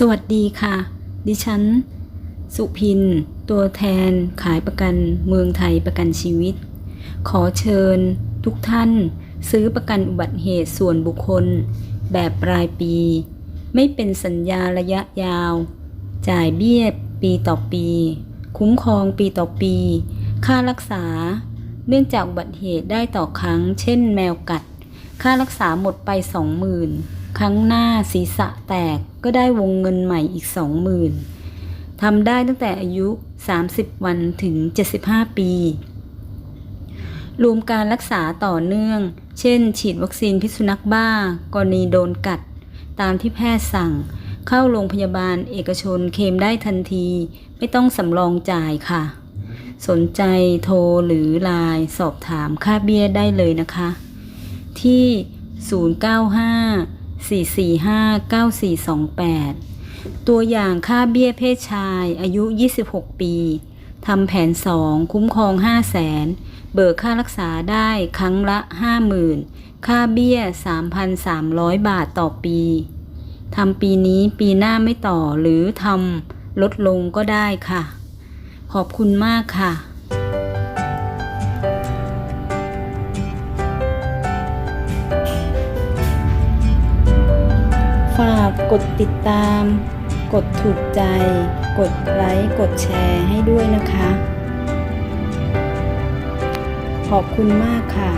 สวัสดีค่ะ ดิฉัน สุพิน ตัวแทนขายประกันเมืองไทยประกันชีวิต ขอเชิญทุกท่าน ซื้อประกันอุบัติเหตุส่วนบุคคล แบบรายปี ไม่เป็นสัญญาระยะยาว จ่ายเบี้ยปีต่อปี คุ้มครองปีต่อปี ค่ารักษา เนื่องจากอุบัติเหตุได้ต่อครั้ง เช่นแมวกัด ค่ารักษาหมดไปสองหมื่น ครั้งหน้าศีรษะแตกก็ได้วงเงินใหม่อีกสองหมื่นทำได้ตั้งแต่อายุ 30 วันถึง 75 ปี รวมการรักษาต่อเนื่อง เช่น ฉีดวัคซีนพิษสุนัขบ้า กรณีโดนกัด ตามที่แพทย์สั่ง เข้าโรงพยาบาลเอกชนเคมได้ทันที ไม่ต้องสำรองจ่ายค่ะ สนใจโทรหรือไลน์สอบถามค่าเบี้ยได้เลยนะคะ ที่ 4459428 ตัวอย่างค่าเบี้ยเพศชาย อายุ 26 ปีทำแผน 2 คุ้มครอง 5 0 0แสนเบิกค่ารักษาได้ครั้งละ 50,000 ค่าเบี้ย 3,300 บาทต่อปีทำปีนี้ปีหน้าไม่ต่อหรือทำลดลงก็ได้ค่ะ ขอบคุณมากค่ะ ฝากกดติดตาม กดถูกใจ กดไลค์ กดแชร์ให้ด้วยนะคะ ขอบคุณมากค่ะ